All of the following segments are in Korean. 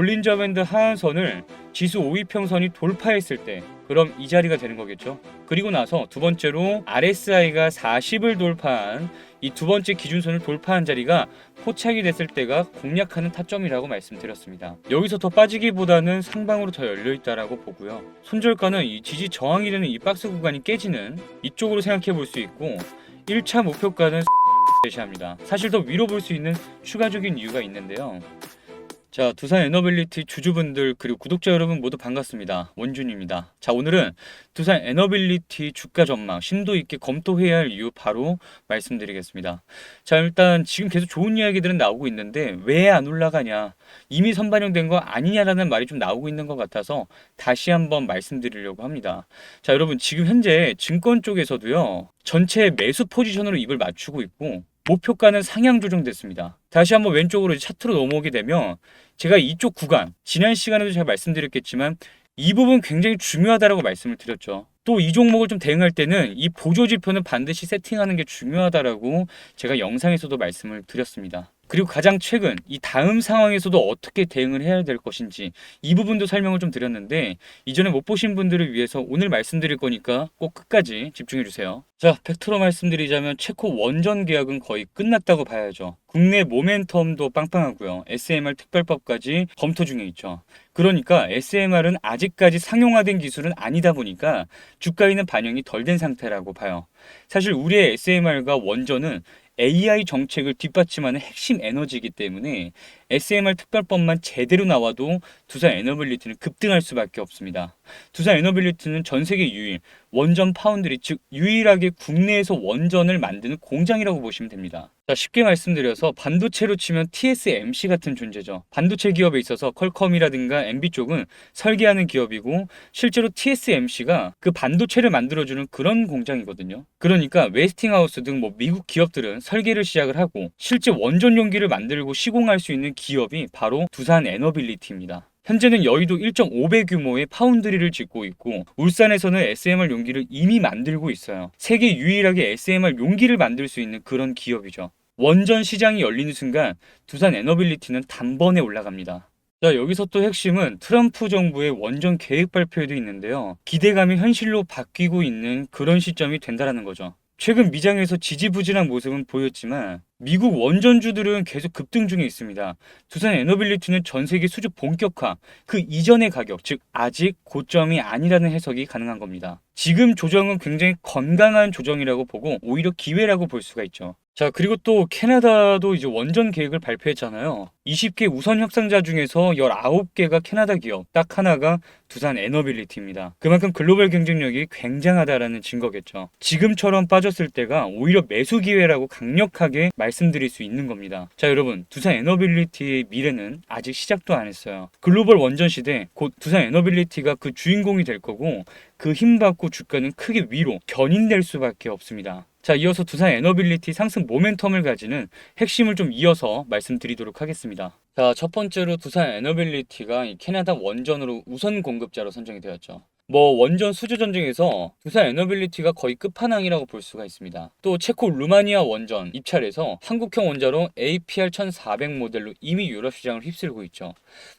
볼린저 밴드 하한선을 지수 5위 평선이 돌파했을 때 그럼 이 자리가 되는 거겠죠. 그리고 나서 두 번째로 RSI가 40을 돌파한 이 두 번째 기준선을 돌파한 자리가 포착이 됐을 때가 공략하는 타점이라고 말씀드렸습니다. 여기서 더 빠지기보다는 상방으로 더 열려 있다라고 보고요. 손절가는 이 지지 저항이 되는 이 박스 구간이 깨지는 이쪽으로 생각해 볼 수 있고 1차 목표가는 제시합니다. 사실 더 위로 볼 수 있는 추가적인 이유가 있는데요. 자, 두산 에너빌리티 주주분들 그리고 구독자 여러분 모두 반갑습니다. 원준입니다. 자, 오늘은 두산 에너빌리티 주가 전망 심도 있게 검토해야 할 이유 바로 말씀드리겠습니다. 자, 일단 지금 계속 좋은 이야기들은 나오고 있는데 왜 안 올라가냐? 이미 선반영된 거 아니냐라는 말이 좀 나오고 있는 것 같아서 다시 한번 말씀드리려고 합니다. 자, 여러분 지금 현재 증권 쪽에서도요. 전체 매수 포지션으로 입을 맞추고 있고 목표가는 상향 조정됐습니다. 다시 한번 왼쪽으로 차트로 넘어오게 되면 제가 이쪽 구간 지난 시간에도 제가 말씀드렸겠지만 이 부분 굉장히 중요하다라고 말씀을 드렸죠. 또 이 종목을 좀 대응할 때는 이 보조 지표는 반드시 세팅하는 게 중요하다라고 제가 영상에서도 말씀을 드렸습니다. 그리고 가장 최근 이 다음 상황에서도 어떻게 대응을 해야 될 것인지 이 부분도 설명을 좀 드렸는데 이전에 못 보신 분들을 위해서 오늘 말씀드릴 거니까 꼭 끝까지 집중해 주세요. 자, 팩트로 말씀드리자면 체코 원전 계약은 거의 끝났다고 봐야죠. 국내 모멘텀도 빵빵하고요. SMR 특별법까지 검토 중에 있죠. 그러니까 SMR은 아직까지 상용화된 기술은 아니다 보니까 주가에는 반영이 덜 된 상태라고 봐요. 사실 우리의 SMR과 원전은 AI 정책을 뒷받침하는 핵심 에너지이기 때문에 SMR 특별법만 제대로 나와도 두산 에너빌리티는 급등할 수밖에 없습니다. 두산 에너빌리티는 전 세계 유일 원전 파운드리 즉 유일하게 국내에서 원전을 만드는 공장이라고 보시면 됩니다. 자, 쉽게 말씀드려서 반도체로 치면 TSMC 같은 존재죠. 반도체 기업에 있어서 퀄컴이라든가 MB 쪽은 설계하는 기업이고 실제로 TSMC가 그 반도체를 만들어주는 그런 공장이거든요. 그러니까 웨스팅하우스 등 뭐 미국 기업들은 설계를 시작을 하고 실제 원전 용기를 만들고 시공할 수 있는 기업이 바로 두산 에너빌리티입니다. 현재는 여의도 1.5배 규모의 파운드리를 짓고 있고 울산에서는 SMR 용기를 이미 만들고 있어요. 세계 유일하게 SMR 용기를 만들 수 있는 그런 기업이죠. 원전 시장이 열리는 순간 두산 에너빌리티는 단번에 올라갑니다. 자, 여기서 또 핵심은 트럼프 정부의 원전 계획 발표에도 있는데요. 기대감이 현실로 바뀌고 있는 그런 시점이 된다라는 거죠. 최근 미장에서 지지부진한 모습은 보였지만 미국 원전주들은 계속 급등 중에 있습니다. 두산 에너빌리티는 전 세계 수주 본격화, 그 이전의 가격, 즉 아직 고점이 아니라는 해석이 가능한 겁니다. 지금 조정은 굉장히 건강한 조정이라고 보고 오히려 기회라고 볼 수가 있죠. 자, 그리고 또 캐나다도 이제 원전 계획을 발표했잖아요. 20개 우선 협상자 중에서 19개가 캐나다 기업, 딱 하나가 두산 에너빌리티입니다. 그만큼 글로벌 경쟁력이 굉장하다라는 증거겠죠. 지금처럼 빠졌을 때가 오히려 매수 기회라고 강력하게 말씀드릴 수 있는 겁니다. 자, 여러분, 두산 에너빌리티의 미래는 아직 시작도 안 했어요. 글로벌 원전 시대, 곧 두산 에너빌리티가 그 주인공이 될 거고 그 힘받고 주가는 크게 위로 견인될 수밖에 없습니다. 자, 이어서 두산 에너빌리티 상승 모멘텀을 가지는 핵심을 좀 이어서 말씀드리도록 하겠습니다. 자, 첫 번째로 두산 에너빌리티가 이 캐나다 원전으로 우선 공급자로 선정이 되었죠. 뭐 원전 수주 전쟁에서 두산 에너빌리티가 거의 끝판왕이라고 볼 수가 있습니다. 또 체코 루마니아 원전 입찰에서 한국형 원자로 APR 1400 모델로 이미 유럽 시장을 휩쓸고 있죠.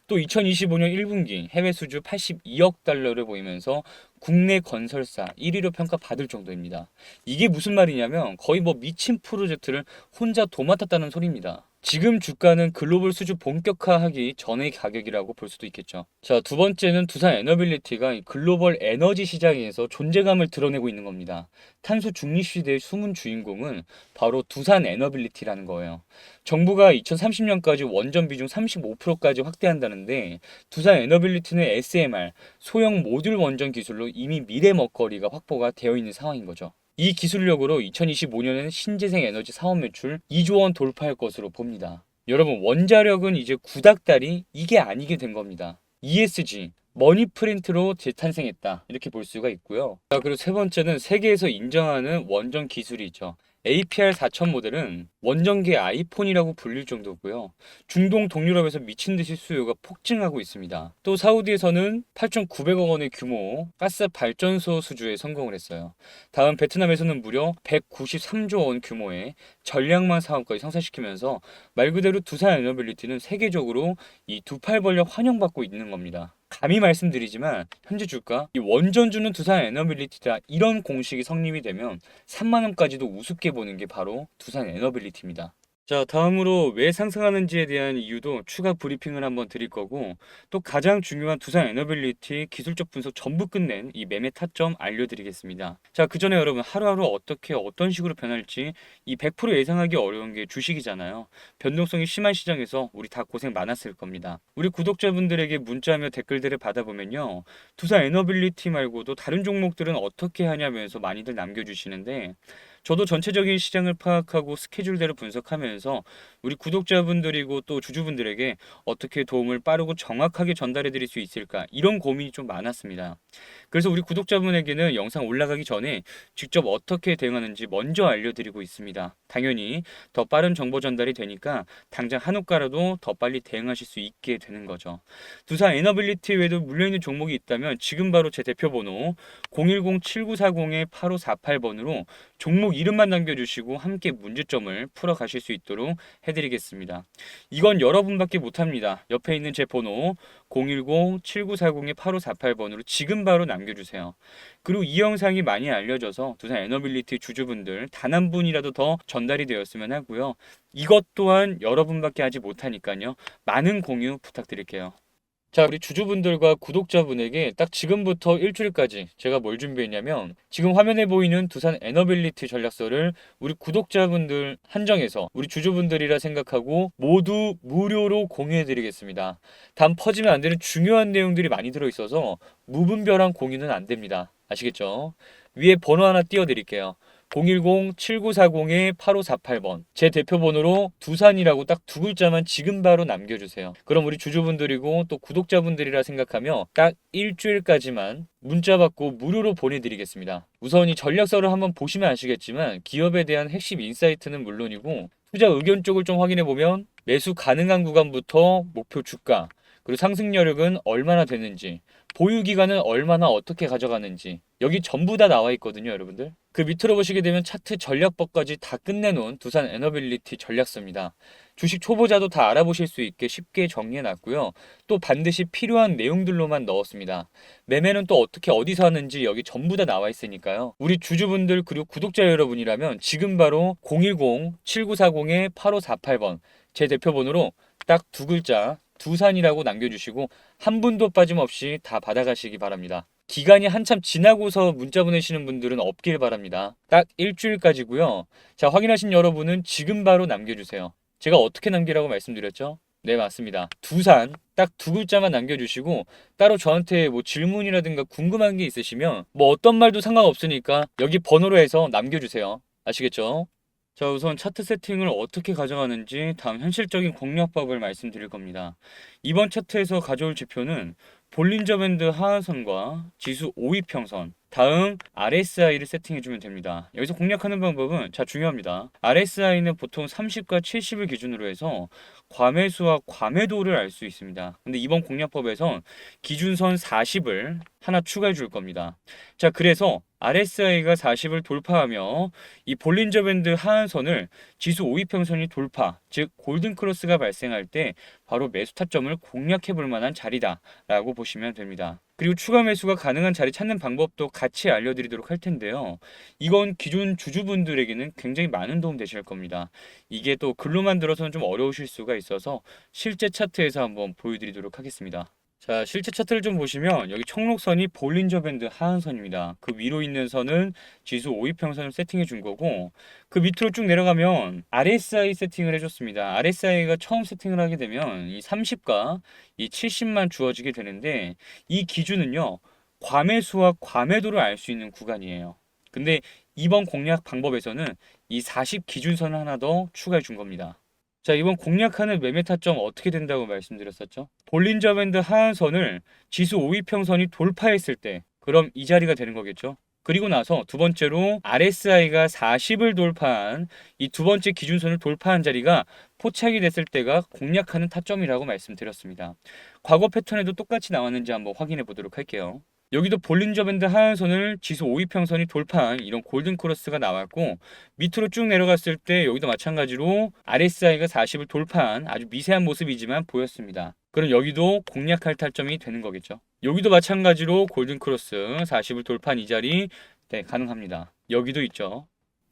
또 2025년 1분기 해외 수주 82억 달러를 보이면서 국내 건설사 1위로 평가받을 정도입니다. 이게 무슨 말이냐면 거의 뭐 미친 프로젝트를 혼자 도맡았다는 소리입니다. 지금 주가는 글로벌 수주 본격화하기 전의 가격이라고 볼 수도 있겠죠. 자, 두 번째는 두산 에너빌리티가 이 글로벌 에너지 시장에서 존재감을 드러내고 있는 겁니다. 탄소 중립 시대의 숨은 주인공은 바로 두산 에너빌리티라는 거예요. 정부가 2030년까지 원전 비중 35%까지 확대한다는데 두산 에너빌리티는 SMR 소형 모듈 원전 기술로 이미 미래 먹거리가 확보가 되어 있는 상황인 거죠. 이 기술력으로 2025년에는 신재생 에너지 사업 매출 2조 원 돌파할 것으로 봅니다. 여러분 원자력은 이제 구닥다리 이게 아니게 된 겁니다. ESG 머니 프린트로 재탄생했다 이렇게 볼 수가 있고요. 자 그리고 세 번째는 세계에서 인정하는 원전 기술이죠. APR 4000 모델은 원정계 아이폰이라고 불릴 정도고요. 중동 동유럽에서 미친 듯이 수요가 폭증하고 있습니다. 또 사우디에서는 8,900억 원의 규모 가스 발전소 수주에 성공을 했어요. 다음 베트남에서는 무려 193조 원 규모의 전략망 사업까지 성사시키면서 말 그대로 두산 에너빌리티는 세계적으로 이 두팔 벌려 환영받고 있는 겁니다. 감히 말씀드리지만 현재 주가 이 원전주는 두산 에너빌리티다 이런 공식이 성립이 되면 3만 원까지도 우습게 보는 게 바로 두산 에너빌리티입니다. 자, 다음으로 왜 상승하는지에 대한 이유도 추가 브리핑을 한번 드릴 거고 또 가장 중요한 두산 에너빌리티 기술적 분석 전부 끝낸 이 매매 타점 알려드리겠습니다. 자, 그 전에 여러분 하루하루 어떻게 어떤 식으로 변할지 이 100% 예상하기 어려운 게 주식이잖아요. 변동성이 심한 시장에서 우리 다 고생 많았을 겁니다. 우리 구독자분들에게 문자며 댓글들을 받아보면요. 두산 에너빌리티 말고도 다른 종목들은 어떻게 하냐면서 많이들 남겨주시는데 저도 전체적인 시장을 파악하고 스케줄대로 분석하면서 우리 구독자분들이고 또 주주분들에게 어떻게 도움을 빠르고 정확하게 전달해 드릴 수 있을까 이런 고민이 좀 많았습니다. 그래서 우리 구독자분에게는 영상 올라가기 전에 직접 어떻게 대응하는지 먼저 알려드리고 있습니다. 당연히 더 빠른 정보 전달이 되니까 당장 한우가라도 더 빨리 대응하실 수 있게 되는 거죠. 두산 에너빌리티 외에도 물려있는 종목이 있다면 지금 바로 제 대표 번호 010-7940-8548번으로 종목 이름만 남겨주시고 함께 문제점을 풀어가실 수 있도록 해드리겠습니다. 이건 여러분밖에 못합니다. 옆에 있는 제 번호 010-7940-8548번으로 지금 바로 남겨주세요. 그리고 이 영상이 많이 알려져서 두산 에너빌리티 주주분들 단 한 분이라도 더 전달이 되었으면 하고요. 이것 또한 여러분밖에 하지 못하니까요. 많은 공유 부탁드릴게요. 자, 우리 주주분들과 구독자분에게 딱 지금부터 일주일까지 제가 뭘 준비했냐면 지금 화면에 보이는 두산 에너빌리티 전략서를 우리 구독자분들 한정해서 우리 주주분들이라 생각하고 모두 무료로 공유해 드리겠습니다. 단 퍼지면 안 되는 중요한 내용들이 많이 들어 있어서 무분별한 공유는 안 됩니다. 아시겠죠? 위에 번호 하나 띄워 드릴게요. 010-7940-8548번 제 대표 번호로 두산이라고 딱 두 글자만 지금 바로 남겨주세요. 그럼 우리 주주분들이고 또 구독자분들이라 생각하며 딱 일주일까지만 문자 받고 무료로 보내드리겠습니다. 우선 이 전략서를 한번 보시면 아시겠지만 기업에 대한 핵심 인사이트는 물론이고 투자 의견 쪽을 좀 확인해 보면 매수 가능한 구간부터 목표 주가 그리고 상승 여력은 얼마나 되는지 보유 기간은 얼마나 어떻게 가져가는지 여기 전부 다 나와 있거든요, 여러분들. 그 밑으로 보시게 되면 차트 전략법까지 다 끝내놓은 두산 에너빌리티 전략서입니다. 주식 초보자도 다 알아보실 수 있게 쉽게 정리해 놨고요. 또 반드시 필요한 내용들로만 넣었습니다. 매매는 또 어떻게 어디서 하는지 여기 전부 다 나와 있으니까요. 우리 주주분들 그리고 구독자 여러분이라면 지금 바로 010-7940-8548번 제 대표 번호로 딱 두 글자 두산이라고 남겨주시고 한 분도 빠짐없이 다 받아가시기 바랍니다. 기간이 한참 지나고서 문자 보내시는 분들은 없길 바랍니다. 딱 일주일까지고요. 자 확인하신 여러분은 지금 바로 남겨주세요. 제가 어떻게 남기라고 말씀드렸죠? 네 맞습니다. 두산 딱 두 글자만 남겨주시고 따로 저한테 뭐 질문이라든가 궁금한 게 있으시면 뭐 어떤 말도 상관없으니까 여기 번호로 해서 남겨주세요. 아시겠죠? 자 우선 차트 세팅을 어떻게 가져가는지 다음 현실적인 공략법을 말씀드릴 겁니다. 이번 차트에서 가져올 지표는 볼린저 밴드 하한선과 지수 5위 평선 다음 RSI를 세팅해주면 됩니다. 여기서 공략하는 방법은 자 중요합니다. RSI는 보통 30과 70을 기준으로 해서 과매수와 과매도를 알 수 있습니다. 근데 이번 공략법에선 기준선 40을 하나 추가해 줄 겁니다. 자 그래서 RSI가 40을 돌파하며 이 볼린저 밴드 하한선을 지수 5위 평선이 돌파, 즉 골든 크로스가 발생할 때 바로 매수 타점을 공략해 볼 만한 자리다라고 보시면 됩니다. 그리고 추가 매수가 가능한 자리 찾는 방법도 같이 알려드리도록 할 텐데요. 이건 기존 주주분들에게는 굉장히 많은 도움 되실 겁니다. 이게 또 글로 만 들어서는 좀 어려우실 수가 있어서 실제 차트에서 한번 보여드리도록 하겠습니다. 자, 실제 차트를 좀 보시면 여기 청록선이 볼린저 밴드 하한선입니다. 그 위로 있는 선은 지수 5위 평선을 세팅해 준 거고 그 밑으로 쭉 내려가면 RSI 세팅을 해줬습니다. RSI가 처음 세팅을 하게 되면 이 30과 이 70만 주어지게 되는데 이 기준은요 과매수와 과매도를 알 수 있는 구간이에요. 근데 이번 공략 방법에서는 이 40 기준선을 하나 더 추가해 준 겁니다. 자, 이번 공략하는 매매 타점 어떻게 된다고 말씀드렸었죠? 볼린저 밴드 하한선을 지수 5위 평선이 돌파했을 때 그럼 이 자리가 되는 거겠죠? 그리고 나서 두 번째로 RSI가 40을 돌파한 이 두 번째 기준선을 돌파한 자리가 포착이 됐을 때가 공략하는 타점이라고 말씀드렸습니다. 과거 패턴에도 똑같이 나왔는지 한번 확인해 보도록 할게요. 여기도 볼린저 밴드 하한선을 지수 5위 평선이 돌파한 이런 골든 크로스가 나왔고 밑으로 쭉 내려갔을 때 여기도 마찬가지로 RSI가 40을 돌파한 아주 미세한 모습이지만 보였습니다. 그럼 여기도 공략할 타점이 되는 거겠죠. 여기도 마찬가지로 골든 크로스 40을 돌파한 이 자리 네, 가능합니다. 여기도 있죠.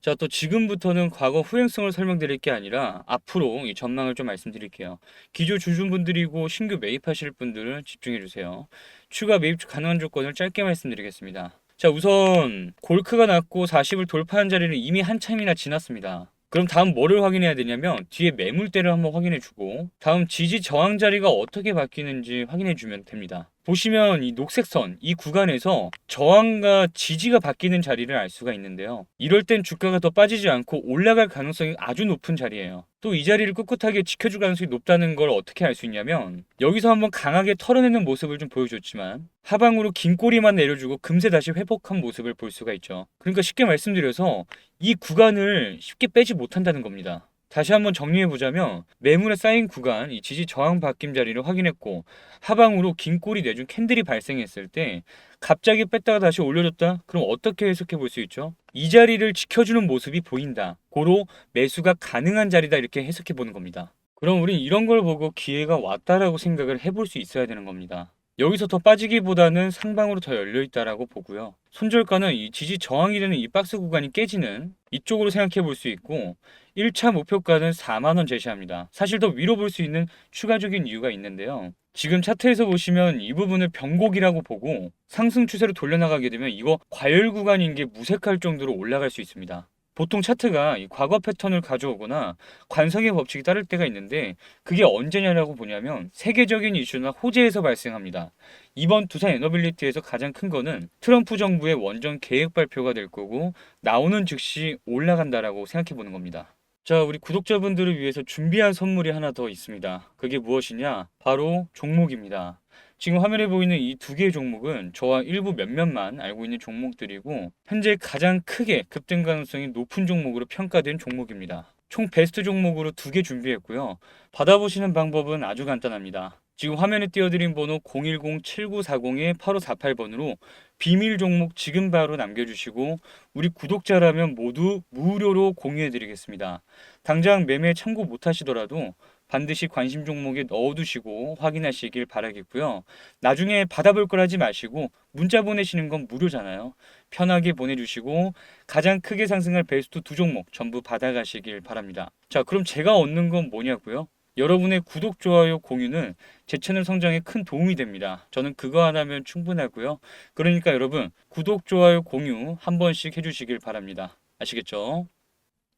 자, 또 지금부터는 과거 후행성을 설명드릴 게 아니라 앞으로 이 전망을 좀 말씀드릴게요. 기조 주주분들이고 신규 매입하실 분들은 집중해 주세요. 추가 매입 가능한 조건을 짧게 말씀드리겠습니다. 자, 우선 골크가 났고 40을 돌파한 자리는 이미 한참이나 지났습니다. 그럼 다음 뭐를 확인해야 되냐면 뒤에 매물대를 한번 확인해 주고 다음 지지 저항 자리가 어떻게 바뀌는지 확인해 주면 됩니다. 보시면 이 녹색 선, 이 구간에서 저항과 지지가 바뀌는 자리를 알 수가 있는데요. 이럴 땐 주가가 더 빠지지 않고 올라갈 가능성이 아주 높은 자리예요. 또 이 자리를 꿋꿋하게 지켜줄 가능성이 높다는 걸 어떻게 알 수 있냐면 여기서 한번 강하게 털어내는 모습을 좀 보여줬지만 하방으로 긴 꼬리만 내려주고 금세 다시 회복한 모습을 볼 수가 있죠. 그러니까 쉽게 말씀드려서 이 구간을 쉽게 빼지 못한다는 겁니다. 다시 한번 정리해 보자면 매물에 쌓인 구간 이 지지 저항 바뀜 자리를 확인했고 하방으로 긴 꼬리 내준 캔들이 발생했을 때 갑자기 뺐다가 다시 올려줬다 그럼 어떻게 해석해 볼 수 있죠? 이 자리를 지켜주는 모습이 보인다 고로 매수가 가능한 자리다 이렇게 해석해 보는 겁니다 그럼 우린 이런 걸 보고 기회가 왔다라고 생각을 해볼 수 있어야 되는 겁니다 여기서 더 빠지기보다는 상방으로 더 열려 있다라고 보고요. 손절가는 이 지지 저항이 되는 이 박스 구간이 깨지는 이쪽으로 생각해 볼 수 있고 1차 목표가는 4만 원 제시합니다. 사실 더 위로 볼 수 있는 추가적인 이유가 있는데요. 지금 차트에서 보시면 이 부분을 변곡이라고 보고 상승 추세로 돌려나가게 되면 이거 과열 구간인 게 무색할 정도로 올라갈 수 있습니다. 보통 차트가 이 과거 패턴을 가져오거나 관성의 법칙이 따를 때가 있는데 그게 언제냐라고 보냐면 세계적인 이슈나 호재에서 발생합니다. 이번 두산 에너빌리티에서 가장 큰 거는 트럼프 정부의 원전 계획 발표가 될 거고 나오는 즉시 올라간다라고 생각해 보는 겁니다. 자, 우리 구독자분들을 위해서 준비한 선물이 하나 더 있습니다. 그게 무엇이냐? 바로 종목입니다. 지금 화면에 보이는 이 두 개의 종목은 저와 일부 몇몇만 알고 있는 종목들이고 현재 가장 크게 급등 가능성이 높은 종목으로 평가된 종목입니다. 총 베스트 종목으로 두 개 준비했고요. 받아보시는 방법은 아주 간단합니다. 지금 화면에 띄워드린 번호 010-7940-8548번으로 비밀 종목 지금 바로 남겨주시고 우리 구독자라면 모두 무료로 공유해드리겠습니다. 당장 매매 참고 못하시더라도 반드시 관심 종목에 넣어두시고 확인하시길 바라겠고요. 나중에 받아볼 걸 하지 마시고 문자 보내시는 건 무료잖아요. 편하게 보내주시고 가장 크게 상승할 베스트 두 종목 전부 받아가시길 바랍니다. 자, 그럼 제가 얻는 건 뭐냐고요? 여러분의 구독, 좋아요, 공유는 제 채널 성장에 큰 도움이 됩니다. 저는 그거 하나면 충분하고요. 그러니까 여러분 구독, 좋아요, 공유 한 번씩 해주시길 바랍니다. 아시겠죠?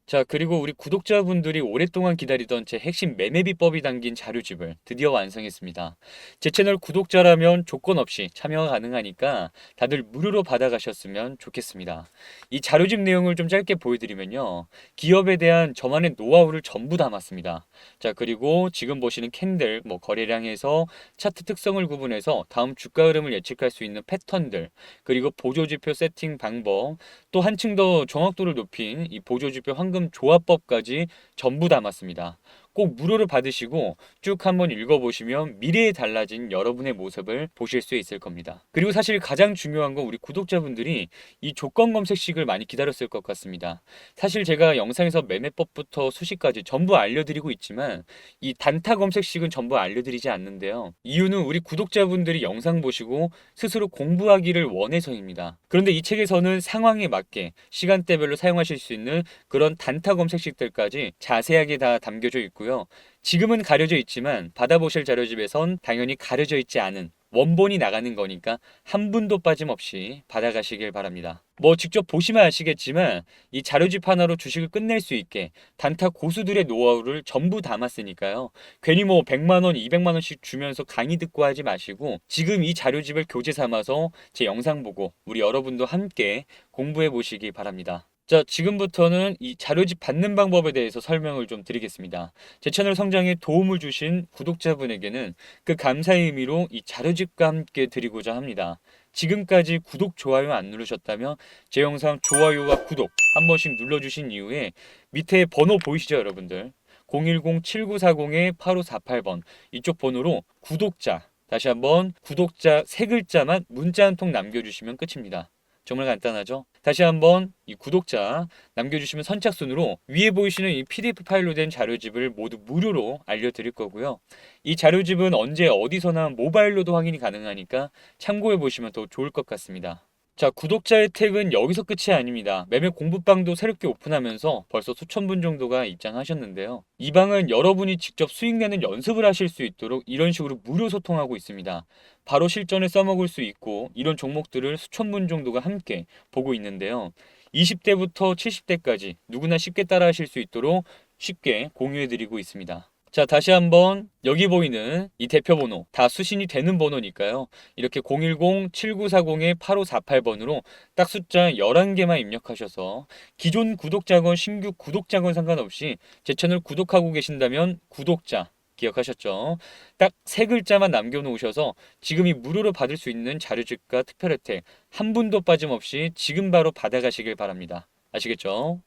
자, 그리고 우리 구독자분들이 오랫동안 기다리던 제 핵심 매매 비법이 담긴 자료집을 드디어 완성했습니다. 제 채널 구독자라면 조건 없이 참여가 가능하니까 다들 무료로 받아가셨으면 좋겠습니다. 이 자료집 내용을 좀 짧게 보여드리면요. 기업에 대한 저만의 노하우를 전부 담았습니다. 자, 그리고 지금 보시는 캔들, 뭐 거래량에서 차트 특성을 구분해서 다음 주가 흐름을 예측할 수 있는 패턴들, 그리고 보조지표 세팅 방법, 또 한층 더 정확도를 높인 이 보조지표 황금 조합법까지 전부 담았습니다. 꼭 무료로 받으시고 쭉 한번 읽어보시면 미래에 달라진 여러분의 모습을 보실 수 있을 겁니다. 그리고 사실 가장 중요한 건 우리 구독자분들이 이 조건 검색식을 많이 기다렸을 것 같습니다. 사실 제가 영상에서 매매법부터 수식까지 전부 알려드리고 있지만 이 단타 검색식은 전부 알려드리지 않는데요. 이유는 우리 구독자분들이 영상 보시고 스스로 공부하기를 원해서입니다. 그런데 이 책에서는 상황에 맞게 시간대별로 사용하실 수 있는 그런 단타 검색식들까지 자세하게 다 담겨져 있고요. 지금은 가려져 있지만 받아보실 자료집에선 당연히 가려져 있지 않은 원본이 나가는 거니까 한 분도 빠짐없이 받아가시길 바랍니다. 뭐 직접 보시면 아시겠지만 이 자료집 하나로 주식을 끝낼 수 있게 단타 고수들의 노하우를 전부 담았으니까요. 괜히 뭐 100만 원, 200만 원씩 주면서 강의 듣고 하지 마시고 지금 이 자료집을 교재 삼아서 제 영상 보고 우리 여러분도 함께 공부해 보시기 바랍니다. 자, 지금부터는 이 자료집 받는 방법에 대해서 설명을 좀 드리겠습니다. 제 채널 성장에 도움을 주신 구독자분에게는 그 감사의 의미로 이 자료집과 함께 드리고자 합니다. 지금까지 구독, 좋아요 안 누르셨다면 제 영상 좋아요와 구독 한 번씩 눌러주신 이후에 밑에 번호 보이시죠 여러분들 010-7940-8548번 이쪽 번호로 구독자 다시 한번 구독자 세 글자만 문자 한 통 남겨주시면 끝입니다. 정말 간단하죠? 다시 한번 이 구독자 남겨주시면 선착순으로 위에 보이시는 이 PDF 파일로 된 자료집을 모두 무료로 알려드릴 거고요. 이 자료집은 언제 어디서나 모바일로도 확인이 가능하니까 참고해 보시면 더 좋을 것 같습니다. 자, 구독자 혜택은 여기서 끝이 아닙니다. 매매 공부방도 새롭게 오픈하면서 벌써 수천 분 정도가 입장하셨는데요. 이 방은 여러분이 직접 수익 내는 연습을 하실 수 있도록 이런 식으로 무료 소통하고 있습니다. 바로 실전에 써먹을 수 있고 이런 종목들을 수천 분 정도가 함께 보고 있는데요. 20대부터 70대까지 누구나 쉽게 따라 하실 수 있도록 쉽게 공유해드리고 있습니다. 자, 다시 한번 여기 보이는 이 대표 번호 다 수신이 되는 번호니까요. 이렇게 010-7940-8548번으로 딱 숫자 11개만 입력하셔서 기존 구독자건 신규 구독자건 상관없이 제 채널 구독하고 계신다면 구독자 기억하셨죠? 딱 세 글자만 남겨놓으셔서 지금이 무료로 받을 수 있는 자료집과 특별 혜택 한 분도 빠짐없이 지금 바로 받아가시길 바랍니다. 아시겠죠?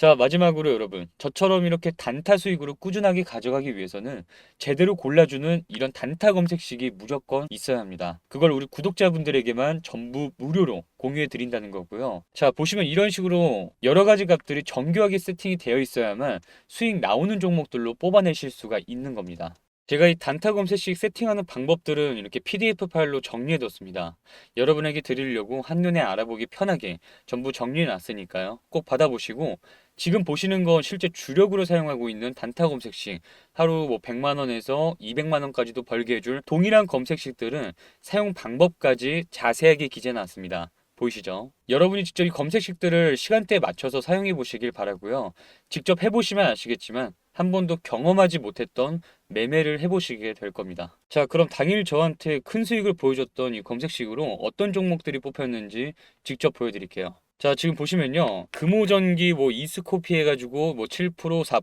자, 마지막으로 여러분, 저처럼 이렇게 단타 수익으로 꾸준하게 가져가기 위해서는 제대로 골라주는 이런 단타 검색식이 무조건 있어야 합니다. 그걸 우리 구독자분들에게만 전부 무료로 공유해 드린다는 거고요. 자, 보시면 이런 식으로 여러 가지 값들이 정교하게 세팅이 되어 있어야만 수익 나오는 종목들로 뽑아내실 수가 있는 겁니다. 제가 이 단타 검색식 세팅하는 방법들은 이렇게 PDF 파일로 정리해 뒀습니다. 여러분에게 드리려고 한눈에 알아보기 편하게 전부 정리해 놨으니까요. 꼭 받아보시고 지금 보시는 건 실제 주력으로 사용하고 있는 단타 검색식 하루 뭐 100만 원에서 200만 원까지도 벌게 해줄 동일한 검색식들은 사용 방법까지 자세하게 기재해 놨습니다. 보이시죠? 여러분이 직접 이 검색식들을 시간대에 맞춰서 사용해 보시길 바라고요. 직접 해보시면 아시겠지만 한 번도 경험하지 못했던 매매를 해보시게 될 겁니다. 자, 그럼 당일 저한테 큰 수익을 보여줬던 이 검색식으로 어떤 종목들이 뽑혔는지 직접 보여드릴게요. 자, 지금 보시면요. 금호전기 뭐 이스코피 해가지고 뭐 7%, 4%,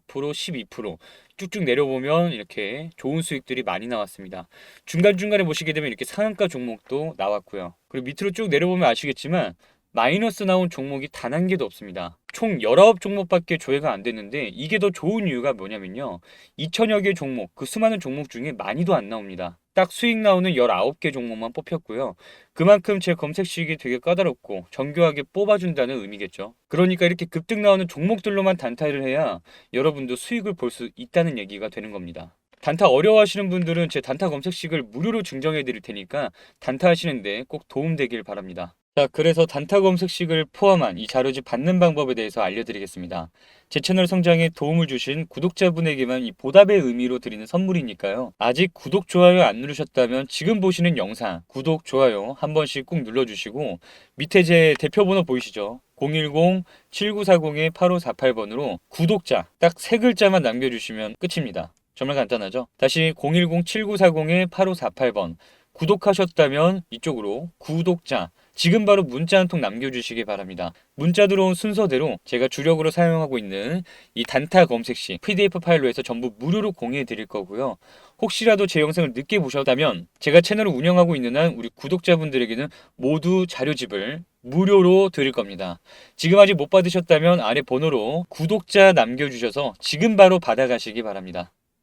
12% 쭉쭉 내려보면 이렇게 좋은 수익들이 많이 나왔습니다. 중간중간에 보시게 되면 이렇게 상한가 종목도 나왔고요. 그리고 밑으로 쭉 내려보면 아시겠지만 마이너스 나온 종목이 단 한 개도 없습니다. 총 19종목밖에 조회가 안 됐는데 이게 더 좋은 이유가 뭐냐면요. 2천여 개 종목, 그 수많은 종목 중에 많이도 안 나옵니다. 딱 수익 나오는 19개 종목만 뽑혔고요. 그만큼 제 검색식이 되게 까다롭고 정교하게 뽑아준다는 의미겠죠. 그러니까 이렇게 급등 나오는 종목들로만 단타를 해야 여러분도 수익을 볼 수 있다는 얘기가 되는 겁니다. 단타 어려워하시는 분들은 제 단타 검색식을 무료로 증정해 드릴 테니까 단타 하시는데 꼭 도움되길 바랍니다. 자, 그래서 단타 검색식을 포함한 이 자료집 받는 방법에 대해서 알려드리겠습니다. 제 채널 성장에 도움을 주신 구독자분에게만 이 보답의 의미로 드리는 선물이니까요. 아직 구독, 좋아요 안 누르셨다면 지금 보시는 영상 구독, 좋아요 한 번씩 꼭 눌러주시고 밑에 제 대표 번호 보이시죠? 010-7940-8548번으로 구독자 딱 세 글자만 남겨주시면 끝입니다. 정말 간단하죠? 다시 010-7940-8548번 구독하셨다면 이쪽으로 구독자 지금 바로 문자 한 통 남겨주시기 바랍니다. 문자 들어온 순서대로 제가 주력으로 사용하고 있는 이 단타 검색식 PDF 파일로 해서 전부 무료로 공유해 드릴 거고요. 혹시라도 제 영상을 늦게 보셨다면 제가 채널을 운영하고 있는 한 우리 구독자분들에게는 모두 자료집을 무료로 드릴 겁니다. 지금 아직 못 받으셨다면 아래 번호로 구독자 남겨주셔서 지금 바로 받아가시기 바랍니다.